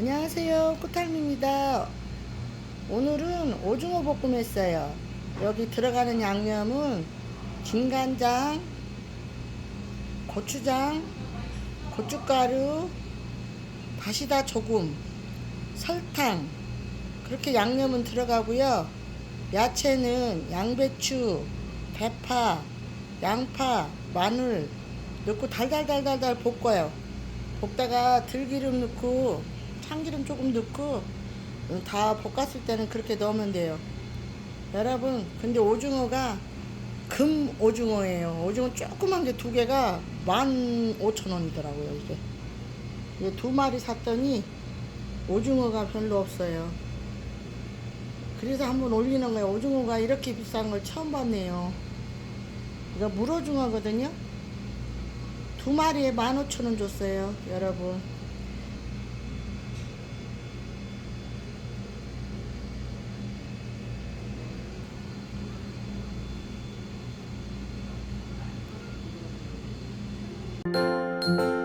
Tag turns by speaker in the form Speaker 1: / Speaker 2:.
Speaker 1: 안녕하세요. 꽃할미입니다. 오늘은 오징어 볶음 했어요. 여기 들어가는 양념은 진간장 고추장 고춧가루 다시다 조금 설탕. 그렇게 양념은 들어가고요. 야채는 양배추 대파 양파 마늘 넣고 달달달달달 볶아요. 볶다가 들기름 넣고 참기름 조금 넣고 음, 다 볶았을 때는 그렇게 넣으면 돼요. 여러분, 근데 오징어가 금 오징어예요. 오징어 조그만 게 두 개가 만 오천 원이더라고요, 이게. 이게 두 마리 샀더니 오징어가 별로 없어요. 그래서 한번 올리는 거예요. 오징어가 이렇게 비싼 걸 처음 봤네요. 이거 물오징어거든요. 두 마리에 만 오천 원 줬어요, 여러분.
Speaker 2: 음.